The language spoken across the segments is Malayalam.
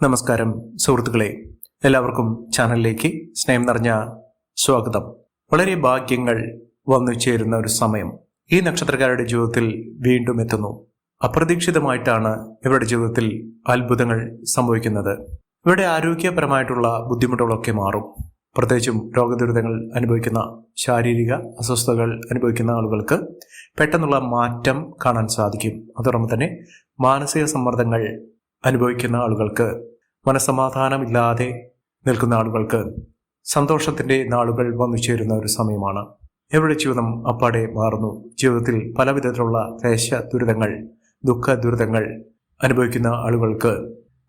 നമസ്കാരം സുഹൃത്തുക്കളെ. എല്ലാവർക്കും ചാനലിലേക്ക് സ്നേഹം നിറഞ്ഞ സ്വാഗതം. വളരെ ഭാഗ്യങ്ങൾ വന്നു ചേരുന്ന ഒരു സമയം ഈ നക്ഷത്രക്കാരുടെ ജീവിതത്തിൽ വീണ്ടും എത്തുന്നു. അപ്രതീക്ഷിതമായിട്ടാണ് ഇവരുടെ ജീവിതത്തിൽ അത്ഭുതങ്ങൾ സംഭവിക്കുന്നത്. ഇവരുടെ ആരോഗ്യപരമായിട്ടുള്ള ബുദ്ധിമുട്ടുകളൊക്കെ മാറും. പ്രത്യേകിച്ചും രോഗദുരിതങ്ങൾ അനുഭവിക്കുന്ന ശാരീരിക അസ്വസ്ഥതകൾ അനുഭവിക്കുന്ന ആളുകൾക്ക് പെട്ടെന്നുള്ള മാറ്റം കാണാൻ സാധിക്കും. അതോടൊപ്പം തന്നെ മാനസിക സമ്മർദ്ദങ്ങൾ അനുഭവിക്കുന്ന ആളുകൾക്ക് മനസമാധാനമില്ലാതെ നിൽക്കുന്ന ആളുകൾക്ക് സന്തോഷത്തിന്റെ നാളുകൾ വന്നു ചേരുന്ന ഒരു സമയമാണ്. എവിടെ ജീവിതം അപ്പാടെ മാറുന്നു? ജീവിതത്തിൽ പല വിധത്തിലുള്ള ക്ലേശ ദുരിതങ്ങൾ ദുഃഖ ദുരിതങ്ങൾ അനുഭവിക്കുന്ന ആളുകൾക്ക്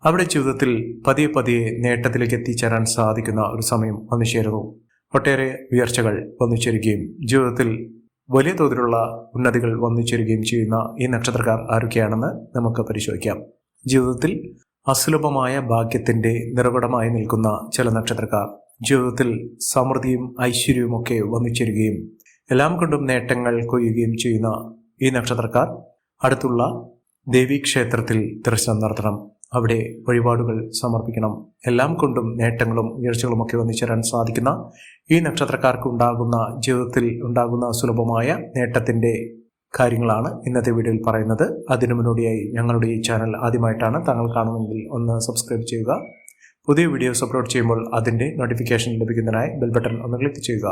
അവിടെ ജീവിതത്തിൽ പതിയെ പതിയെ നേട്ടത്തിലേക്ക് എത്തിച്ചേരാൻ സാധിക്കുന്ന ഒരു സമയം വന്നു ചേരുന്നു. ഒട്ടേറെ ഉയർച്ചകൾ വന്നു ചേരുകയും ജീവിതത്തിൽ വലിയ തോതിലുള്ള ഉന്നതികൾ വന്നു ചേരുകയും ചെയ്യുന്ന ഈ നക്ഷത്രക്കാർ ആരൊക്കെയാണെന്ന് നമുക്ക് പരിശോധിക്കാം. ജീവിതത്തിൽ അസുലഭമായ ഭാഗ്യത്തിന്റെ നിറകുടമായി നിൽക്കുന്ന ചില നക്ഷത്രക്കാർ ജീവിതത്തിൽ സമൃദ്ധിയും ഐശ്വര്യവും ഒക്കെ വന്നു ചേരുകയും എല്ലാം കൊണ്ടും നേട്ടങ്ങൾ കൊയ്യുകയും ചെയ്യുന്ന ഈ നക്ഷത്രക്കാർ അടുത്തുള്ള ദേവീക്ഷേത്രത്തിൽ ദർശനം നടത്തണം. അവിടെ വഴിപാടുകൾ സമർപ്പിക്കണം. എല്ലാം കൊണ്ടും നേട്ടങ്ങളും ഉയർച്ചകളും ഒക്കെ വന്നു ചേരാൻ സാധിക്കുന്ന ഈ നക്ഷത്രക്കാർക്ക് ഉണ്ടാകുന്ന ജീവിതത്തിൽ ഉണ്ടാകുന്ന സുലഭമായ നേട്ടത്തിന്റെ കാര്യങ്ങളാണ് ഇന്നത്തെ വീഡിയോയിൽ പറയുന്നത്. അതിനു മുന്നോടിയായി ഞങ്ങളുടെ ഈ ചാനൽ ആദ്യമായിട്ടാണ് താങ്കൾ കാണുന്നതെങ്കിൽ ഒന്ന് സബ്സ്ക്രൈബ് ചെയ്യുക. പുതിയ വീഡിയോസ് അപ്ലോഡ് ചെയ്യുമ്പോൾ അതിന്റെ നോട്ടിഫിക്കേഷൻ ലഭിക്കുന്നതിനായി ബെൽ ബട്ടൺ ഒന്ന് ക്ലിക്ക് ചെയ്യുക.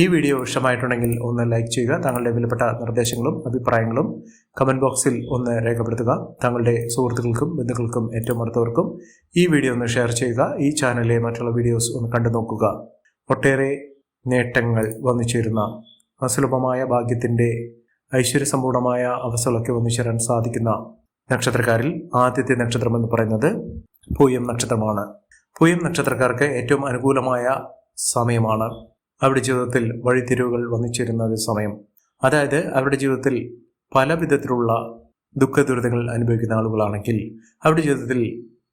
ഈ വീഡിയോ ഇഷ്ടമായിട്ടുണ്ടെങ്കിൽ ഒന്ന് ലൈക്ക് ചെയ്യുക. താങ്കളുടെ വിലപ്പെട്ട നിർദ്ദേശങ്ങളും അഭിപ്രായങ്ങളും കമന്റ് ബോക്സിൽ ഒന്ന് രേഖപ്പെടുത്തുക. താങ്കളുടെ സുഹൃത്തുക്കൾക്കും ബന്ധുക്കൾക്കും ഏറ്റവും അടുത്തവർക്കും ഈ വീഡിയോ ഒന്ന് ഷെയർ ചെയ്യുക. ഈ ചാനലിലെ മറ്റുള്ള വീഡിയോസ് ഒന്ന് കണ്ടു നോക്കുക. ഒട്ടേറെ നേട്ടങ്ങൾ വന്നു ചേരുന്ന അസുലഭമായ ഭാഗ്യത്തിന്റെ ഐശ്വര്യസമ്പൂർണമായ അവസ്ഥകളൊക്കെ വന്നു ചേരാൻ സാധിക്കുന്ന നക്ഷത്രക്കാരിൽ ആദ്യത്തെ നക്ഷത്രം എന്ന് പറയുന്നത് പൂയം നക്ഷത്രമാണ്. പൂയം നക്ഷത്രക്കാർക്ക് ഏറ്റവും അനുകൂലമായ സമയമാണ് അവരുടെ ജീവിതത്തിൽ വഴിത്തിരിവുകൾ വന്നു ചേരുന്ന ഒരു സമയം. അതായത് അവരുടെ ജീവിതത്തിൽ പല വിധത്തിലുള്ള ദുഃഖ ദുരിതങ്ങൾ അനുഭവിക്കുന്ന ആളുകളാണെങ്കിൽ അവരുടെ ജീവിതത്തിൽ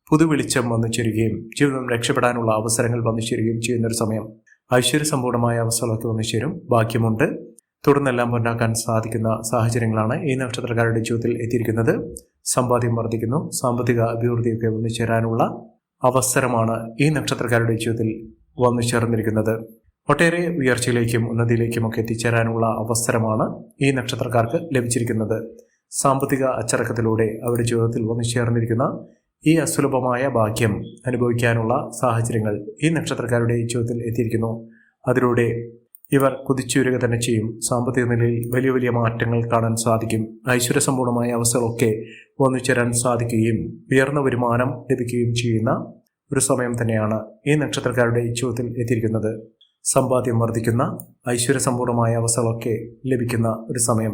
പുതുവെളിച്ചം വന്നു ചേരുകയും ജീവിതം രക്ഷപ്പെടാനുള്ള അവസരങ്ങൾ വന്നു ചേരുകയും ചെയ്യുന്ന ഒരു സമയം. ഐശ്വര്യസമ്പൂർണമായ അവസ്ഥകളൊക്കെ വന്നു ചേരും. ഭാഗ്യമുണ്ട്. തുടർന്നെല്ലാം ഉണ്ടാക്കാൻ സാധിക്കുന്ന സാഹചര്യങ്ങളാണ് ഈ നക്ഷത്രക്കാരുടെ ജീവിതത്തിൽ എത്തിയിരിക്കുന്നത്. സമ്പാദ്യം വർദ്ധിക്കുന്നു സാമ്പത്തിക അഭിവൃദ്ധിയൊക്കെ വന്നു ചേരാനുള്ള അവസരമാണ് ഈ നക്ഷത്രക്കാരുടെ ജീവിതത്തിൽ വന്നു ചേർന്നിരിക്കുന്നത് ഒട്ടേറെ ഉയർച്ചയിലേക്കും ഉന്നതിയിലേക്കും ഒക്കെ എത്തിച്ചേരാനുള്ള അവസരമാണ് ഈ നക്ഷത്രക്കാർക്ക് ലഭിച്ചിരിക്കുന്നത്. സാമ്പത്തിക അച്ചടക്കത്തിലൂടെ അവരുടെ ജീവിതത്തിൽ വന്നു ചേർന്നിരിക്കുന്ന ഈ അസുലഭമായ ഭാഗ്യം അനുഭവിക്കാനുള്ള സാഹചര്യങ്ങൾ ഈ നക്ഷത്രക്കാരുടെ ജീവിതത്തിൽ എത്തിയിരിക്കുന്നു. അതിലൂടെ ഇവർ കുതിച്ചുയരുക തന്നെ ചെയ്യും. സാമ്പത്തിക നിലയിൽ വലിയ വലിയ മാറ്റങ്ങൾ കാണാൻ സാധിക്കും. ഐശ്വര്യസമ്പൂർണമായ അവസ്ഥകളൊക്കെ വന്നു ചേരാൻ സാധിക്കുകയും ഉയർന്ന വരുമാനം ലഭിക്കുകയും ചെയ്യുന്ന ഒരു സമയം തന്നെയാണ് ഈ നക്ഷത്രക്കാരുടെ ജീവിതത്തിൽ എത്തിയിരിക്കുന്നത്. സമ്പാദ്യം വർദ്ധിക്കുന്ന ഐശ്വര്യസമ്പൂർണമായ അവസ്ഥകളൊക്കെ ലഭിക്കുന്ന ഒരു സമയം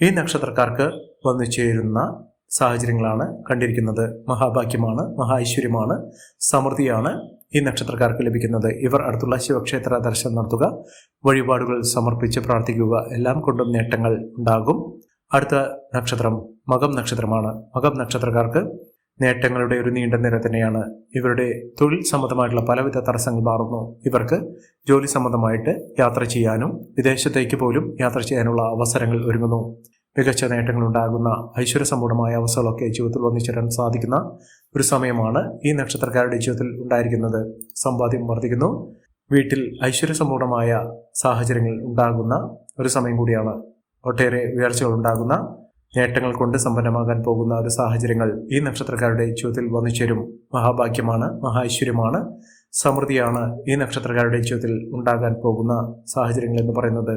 ഈ നക്ഷത്രക്കാർക്ക് വന്നു ചേരുന്ന സാഹചര്യങ്ങളാണ് കണ്ടിരിക്കുന്നത്. മഹാഭാഗ്യമാണ് മഹാ ഐശ്വര്യമാണ് സമൃദ്ധിയാണ് ഈ നക്ഷത്രക്കാർക്ക് ലഭിക്കുന്നത്. ഇവർ അടുത്തുള്ള ശിവക്ഷേത്ര ദർശനം നടത്തുക വഴിപാടുകൾ സമർപ്പിച്ച് പ്രാർത്ഥിക്കുക. എല്ലാം കൊണ്ടും നേട്ടങ്ങൾ ഉണ്ടാകും. അടുത്ത നക്ഷത്രം മകം നക്ഷത്രമാണ്. മകം നക്ഷത്രക്കാർക്ക് നേട്ടങ്ങളുടെ ഒരു നീണ്ട നിര തന്നെയാണ്. ഇവരുടെ തൊഴിൽ സംബന്ധമായിട്ടുള്ള പലവിധ തടസ്സങ്ങൾ മാറുന്നു. ഇവർക്ക് ജോലി സംബന്ധമായിട്ട് യാത്ര ചെയ്യാനും വിദേശത്തേക്ക് പോലും യാത്ര ചെയ്യാനുള്ള അവസരങ്ങൾ ഒരുങ്ങുന്നു. മികച്ച നേട്ടങ്ങൾ ഉണ്ടാകുന്ന ഐശ്വര്യസമ്പൂർണമായ അവസ്ഥകളൊക്കെ ജീവിതത്തിൽ വന്നിച്ചേരാൻ സാധിക്കുന്ന ഒരു സമയമാണ് ഈ നക്ഷത്രക്കാരുടെ ജീവിതത്തിൽ ഉണ്ടായിരിക്കുന്നത്. സമ്പാദ്യം വർദ്ധിക്കുന്നു. വീട്ടിൽ ഐശ്വര്യസമ്പൂർണമായ സാഹചര്യങ്ങൾ ഉണ്ടാകുന്ന ഒരു സമയം കൂടിയാണ്. ഒട്ടേറെ ഉയർച്ചകൾ ഉണ്ടാകുന്ന നേട്ടങ്ങൾ കൊണ്ട് സമ്പന്നമാകാൻ പോകുന്ന ഒരു സാഹചര്യങ്ങൾ ഈ നക്ഷത്രക്കാരുടെ ജീവിതത്തിൽ വന്നിച്ചേരും ചേരും. മഹാഭാഗ്യമാണ് മഹാഐശ്വര്യമാണ് സമൃദ്ധിയാണ് ഈ നക്ഷത്രക്കാരുടെ ജീവിതത്തിൽ ഉണ്ടാകാൻ പോകുന്ന സാഹചര്യങ്ങൾ എന്ന് പറയുന്നത്.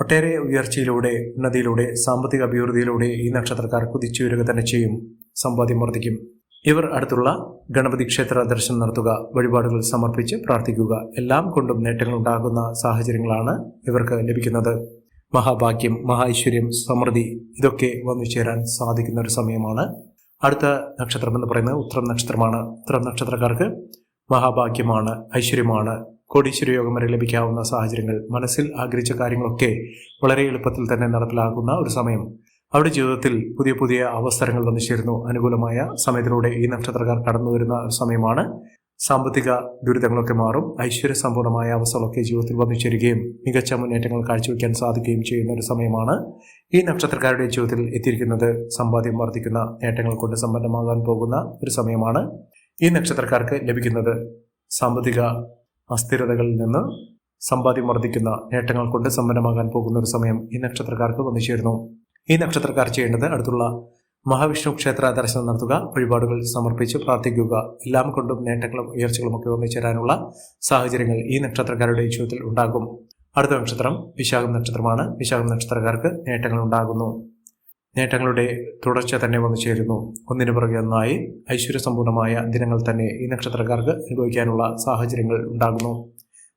ഒട്ടേറെ ഉയർച്ചയിലൂടെ ഉന്നതിയിലൂടെ സാമ്പത്തിക അഭിവൃദ്ധിയിലൂടെ ഈ നക്ഷത്രക്കാർ കുതിച്ചുയരുക തന്നെ ചെയ്യും. സമ്പാദ്യം വർദ്ധിക്കും. ഇവർ അടുത്തുള്ള ഗണപതി ക്ഷേത്ര ദർശനം നടത്തുക വഴിപാടുകൾ സമർപ്പിച്ച് പ്രാർത്ഥിക്കുക. എല്ലാം കൊണ്ടും നേട്ടങ്ങൾ ഉണ്ടാകുന്ന സാഹചര്യങ്ങളാണ് ഇവർക്ക് ലഭിക്കുന്നത്. മഹാഭാഗ്യം മഹാഐശ്വര്യം സമൃദ്ധി ഇതൊക്കെ വന്നു ചേരാൻ സാധിക്കുന്ന ഒരു സമയമാണ്. അടുത്ത നക്ഷത്രം എന്ന് പറയുന്നത് ഉത്തരം നക്ഷത്രമാണ്. ഉത്തരം നക്ഷത്രക്കാർക്ക് മഹാഭാഗ്യമാണ് ഐശ്വര്യമാണ്. കോടീശ്വര യോഗം വരെ ലഭിക്കാവുന്ന സാഹചര്യങ്ങൾ മനസ്സിൽ ആഗ്രഹിച്ച കാര്യങ്ങളൊക്കെ വളരെ എളുപ്പത്തിൽ തന്നെ നടപ്പിലാക്കുന്ന ഒരു സമയം. അവരുടെ ജീവിതത്തിൽ പുതിയ പുതിയ അവസരങ്ങൾ വന്നു ചേരുന്നു. അനുകൂലമായ സമയത്തിലൂടെ ഈ നക്ഷത്രക്കാർ കടന്നു വരുന്ന ഒരു സമയമാണ്. സാമ്പത്തിക ദുരിതങ്ങളൊക്കെ മാറും. ഐശ്വര്യസമ്പൂർണമായ അവസ്ഥകളൊക്കെ ജീവിതത്തിൽ വന്നു ചേരുകയും മികച്ച മുന്നേറ്റങ്ങൾ കാഴ്ചവെക്കാൻ സാധിക്കുകയും ചെയ്യുന്ന ഒരു സമയമാണ് ഈ നക്ഷത്രക്കാരുടെ ജീവിതത്തിൽ എത്തിയിരിക്കുന്നത്. സമ്പാദ്യം വർദ്ധിക്കുന്ന നേട്ടങ്ങൾ കൊണ്ട് സമ്പന്നമാകാൻ പോകുന്ന ഒരു സമയമാണ് ഈ നക്ഷത്രക്കാർക്ക് ലഭിക്കുന്നത്. സാമ്പത്തിക അസ്ഥിരതകളിൽ നിന്ന് സമ്പാദ്യം വർദ്ധിക്കുന്ന നേട്ടങ്ങൾ കൊണ്ട് സമ്പന്നമാകാൻ പോകുന്ന ഒരു സമയം ഈ നക്ഷത്രക്കാർക്ക് വന്നു ചേരുന്നു. ഈ നക്ഷത്രക്കാർ ചെയ്യേണ്ടത് അടുത്തുള്ള മഹാവിഷ്ണു ക്ഷേത്ര ദർശനം നടത്തുക വഴിപാടുകൾ സമർപ്പിച്ച് പ്രാർത്ഥിക്കുക. എല്ലാം കൊണ്ടും നേട്ടങ്ങളും ഉയർച്ചകളും ഒക്കെ വന്നു ചേരാനുള്ള സാഹചര്യങ്ങൾ ഈ നക്ഷത്രക്കാരുടെ ജീവിതത്തിൽ ഉണ്ടാകും. അടുത്ത നക്ഷത്രം വിശാഖം നക്ഷത്രമാണ്. വിശാഖം നക്ഷത്രക്കാർക്ക് നേട്ടങ്ങൾ ഉണ്ടാകുന്നു. നേട്ടങ്ങളുടെ തുടർച്ച തന്നെ വന്നു ചേരുന്നു. ഒന്നിനു പുറകെ ഒന്നായി ഐശ്വര്യസമ്പൂർണമായ ദിനങ്ങൾ തന്നെ ഈ നക്ഷത്രക്കാർക്ക് അനുഭവിക്കാനുള്ള സാഹചര്യങ്ങൾ ഉണ്ടാകുന്നു.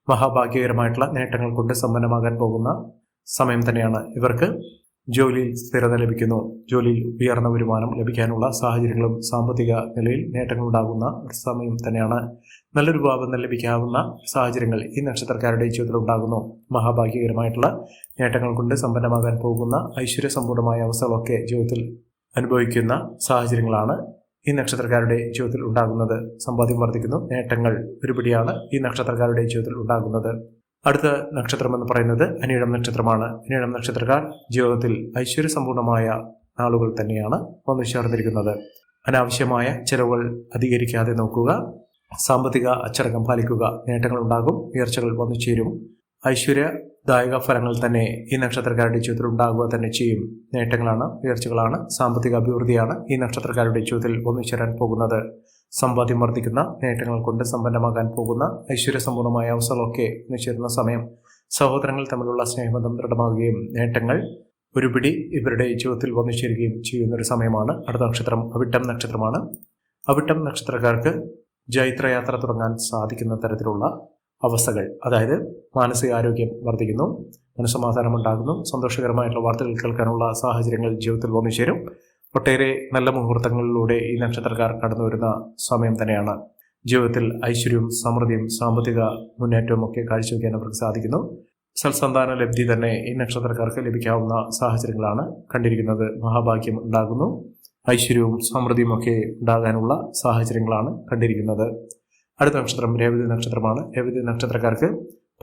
മഹാഭാഗ്യകരമായിട്ടുള്ള നേട്ടങ്ങൾ കൊണ്ട് സമ്പന്നമാകാൻ പോകുന്ന സമയം തന്നെയാണ് ഇവർക്ക് ജോലിയിൽ സ്ഥിരത ലഭിക്കുന്നു. ജോലിയിൽ ഉയർന്ന വരുമാനം ലഭിക്കാനുള്ള സാഹചര്യങ്ങളും സാമ്പത്തിക നിലയിൽ ഒരു സമയം തന്നെയാണ്. നല്ലൊരു ഭാവം ലഭിക്കാവുന്ന സാഹചര്യങ്ങൾ ഈ നക്ഷത്രക്കാരുടെ ജീവിതത്തിൽ ഉണ്ടാകുന്നു. മഹാഭാഗ്യകരമായിട്ടുള്ള നേട്ടങ്ങൾ കൊണ്ട് സമ്പന്നമാകാൻ പോകുന്ന ഐശ്വര്യസമ്പൂർണമായ അവസ്ഥകളൊക്കെ ജീവിതത്തിൽ അനുഭവിക്കുന്ന സാഹചര്യങ്ങളാണ് ഈ നക്ഷത്രക്കാരുടെ ജീവിതത്തിൽ ഉണ്ടാകുന്നത്. സമ്പാദ്യം വർദ്ധിക്കുന്നു നേട്ടങ്ങൾ ഒരുപിടിയാണ് ഈ നക്ഷത്രക്കാരുടെ ജീവിതത്തിൽ ഉണ്ടാകുന്നത്. അടുത്ത നക്ഷത്രം എന്ന് പറയുന്നത് അനിഴം നക്ഷത്രമാണ്. അനിഴം നക്ഷത്രക്കാർ ജീവിതത്തിൽ ഐശ്വര്യസമ്പൂർണമായ നാളുകൾ തന്നെയാണ് വന്നു ചേർന്നിരിക്കുന്നത്. അനാവശ്യമായ ചെലവുകൾ അധികരിക്കാതെ നോക്കുക. സാമ്പത്തിക അച്ചടക്കം പാലിക്കുക. നേട്ടങ്ങൾ ഉണ്ടാകും. ഉയർച്ചകൾ വന്നു ചേരും. ഐശ്വര്യദായക ഫലങ്ങൾ തന്നെ ഈ നക്ഷത്രക്കാരുടെ ജീവിതത്തിൽ ഉണ്ടാകുക തന്നെ ചെയ്യും. നേട്ടങ്ങളാണ് ഉയർച്ചകളാണ് സാമ്പത്തിക അഭിവൃദ്ധിയാണ് ഈ നക്ഷത്രക്കാരുടെ ജീവിതത്തിൽ വന്നു ചേരാൻ പോകുന്നത്. സമ്പാദ്യം വർദ്ധിക്കുന്ന നേട്ടങ്ങൾ കൊണ്ട് സമ്പന്നമാകാൻ പോകുന്ന ഐശ്വര്യസമ്പൂർണമായ അവസരങ്ങളൊക്കെ നിശ്ചയിക്കുന്ന സമയം. സഹോദരങ്ങൾ തമ്മിലുള്ള സ്നേഹബന്ധം ദൃഢമാകുകയും നേട്ടങ്ങൾ ഒരുപിടി ഇവരുടെ ജീവിതത്തിൽ വന്നു ചേരുകയും ചെയ്യുന്ന ഒരു സമയമാണ്. അടുത്ത നക്ഷത്രം അവിട്ടം നക്ഷത്രമാണ്. അവിട്ടം നക്ഷത്രക്കാർക്ക് ജൈത്രയാത്ര തുടങ്ങാൻ സാധിക്കുന്ന തരത്തിലുള്ള അവസ്ഥകൾ അതായത് മാനസികാരോഗ്യം വർദ്ധിക്കുന്നു മനസ്സമാധാനം ഉണ്ടാകുന്നു സന്തോഷകരമായിട്ടുള്ള വാർത്തകൾ കേൾക്കാനുള്ള സാഹചര്യങ്ങൾ ജീവിതത്തിൽ വന്നു ചേരും. ഒട്ടേറെ നല്ല മുഹൂർത്തങ്ങളിലൂടെ ഈ നക്ഷത്രക്കാർ കടന്നു വരുന്ന സമയം തന്നെയാണ്. ജീവിതത്തിൽ ഐശ്വര്യവും സമൃദ്ധിയും സാമ്പത്തിക മുന്നേറ്റവും ഒക്കെ കാഴ്ചവെക്കാൻ അവർക്ക് സാധിക്കുന്നു. സൽസന്താന ലബ്ധി തന്നെ ഈ നക്ഷത്രക്കാർക്ക് ലഭിക്കാവുന്ന സാഹചര്യങ്ങളാണ് കണ്ടിരിക്കുന്നത്. മഹാഭാഗ്യം ഉണ്ടാകുന്നു. ഐശ്വര്യവും സമൃദ്ധിയും ഒക്കെ ഉണ്ടാകാനുള്ള സാഹചര്യങ്ങളാണ് കണ്ടിരിക്കുന്നത്. അടുത്ത നക്ഷത്രം രേവതി നക്ഷത്രമാണ്. രേവതി നക്ഷത്രക്കാർക്ക്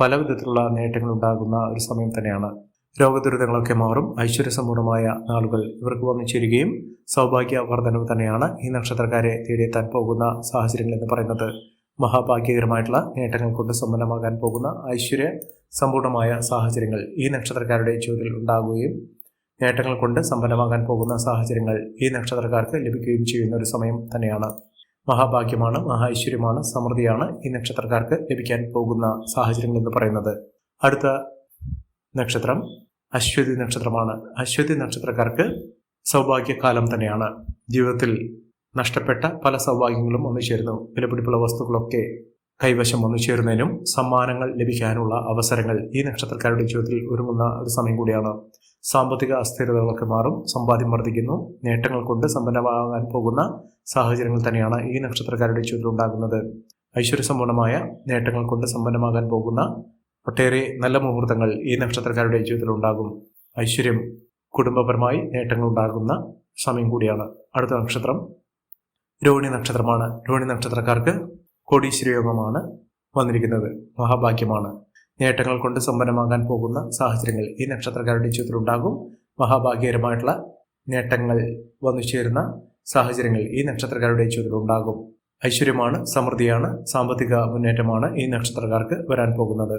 പല വിധത്തിലുള്ള നേട്ടങ്ങൾ ഉണ്ടാകുന്ന ഒരു സമയം തന്നെയാണ്. രോഗദുരിതങ്ങളൊക്കെ മാറും. ഐശ്വര്യസമ്പൂർണമായ നാളുകൾ ഇവർക്ക് വന്നു ചേരുകയും സൗഭാഗ്യ വർധനവ് തന്നെയാണ് ഈ നക്ഷത്രക്കാരെ തേടിയെത്താൻ പോകുന്ന സാഹചര്യങ്ങൾ എന്ന് പറയുന്നത്. മഹാഭാഗ്യകരമായിട്ടുള്ള നേട്ടങ്ങൾ കൊണ്ട് സമ്പന്നമാകാൻ പോകുന്ന ഐശ്വര്യ സമ്പൂർണമായ സാഹചര്യങ്ങൾ ഈ നക്ഷത്രക്കാരുടെ ജീവിതത്തിൽ ഉണ്ടാകുകയും നേട്ടങ്ങൾ കൊണ്ട് സമ്പന്നമാകാൻ പോകുന്ന സാഹചര്യങ്ങൾ ഈ നക്ഷത്രക്കാർക്ക് ലഭിക്കുകയും ചെയ്യുന്ന ഒരു സമയം തന്നെയാണ്. മഹാഭാഗ്യമാണ് മഹാ ഐശ്വര്യമാണ് സമൃദ്ധിയാണ് ഈ നക്ഷത്രക്കാർക്ക് ലഭിക്കാൻ പോകുന്ന സാഹചര്യങ്ങൾ എന്ന് പറയുന്നത്. അടുത്ത നക്ഷത്രം അശ്വതി നക്ഷത്രമാണ്. അശ്വതി നക്ഷത്രക്കാർക്ക് സൗഭാഗ്യകാലം തന്നെയാണ്. ജീവിതത്തിൽ നഷ്ടപ്പെട്ട പല സൗഭാഗ്യങ്ങളും വന്നു ചേരുന്നു വിലപിടിപ്പുള്ള വസ്തുക്കളൊക്കെ കൈവശം വന്നു ചേരുന്നതിനും സമ്മാനങ്ങൾ ലഭിക്കാനുള്ള അവസരങ്ങൾ ഈ നക്ഷത്രക്കാരുടെ ജീവിതത്തിൽ ഒരുങ്ങുന്ന ഒരു സമയം കൂടിയാണ്. സാമ്പത്തിക അസ്ഥിരതകളൊക്കെ മാറും സമ്പാദ്യം വർദ്ധിക്കുന്നു നേട്ടങ്ങൾ കൊണ്ട് സമ്പന്നമാകാൻ പോകുന്ന സാഹചര്യങ്ങൾ തന്നെയാണ് ഈ നക്ഷത്രക്കാരുടെ ജീവിതത്തിൽ ഉണ്ടാകുന്നത്. ഐശ്വര്യസമ്പൂർണമായ നേട്ടങ്ങൾ കൊണ്ട് സമ്പന്നമാകാൻ പോകുന്ന ഒട്ടേറെ നല്ല മുഹൂർത്തങ്ങൾ ഈ നക്ഷത്രക്കാരുടെ ജീവിതത്തിൽ ഉണ്ടാകും ഐശ്വര്യം കുടുംബപരമായി നേട്ടങ്ങൾ ഉണ്ടാകുന്ന സമയം കൂടിയാണ് അടുത്ത നക്ഷത്രം. രോഹിണി നക്ഷത്രമാണ്. രോഹിണി നക്ഷത്രക്കാർക്ക് കോടീശ്വരയോഗമാണ് വന്നിരിക്കുന്നത്. മഹാഭാഗ്യമാണ്. നേട്ടങ്ങൾ കൊണ്ട് സമ്പന്നമാകാൻ പോകുന്ന സാഹചര്യങ്ങൾ ഈ നക്ഷത്രക്കാരുടെ ജീവിതത്തിൽ ഉണ്ടാകും മഹാഭാഗ്യകരമായിട്ടുള്ള നേട്ടങ്ങൾ വന്നു ചേരുന്ന സാഹചര്യങ്ങൾ ഈ നക്ഷത്രക്കാരുടെ ജീവിതത്തിൽ ഉണ്ടാകും ഐശ്വര്യമാണ് സമൃദ്ധിയാണ് സാമ്പത്തിക മുന്നേറ്റമാണ് ഈ നക്ഷത്രക്കാർക്ക് വരാൻ പോകുന്നത്.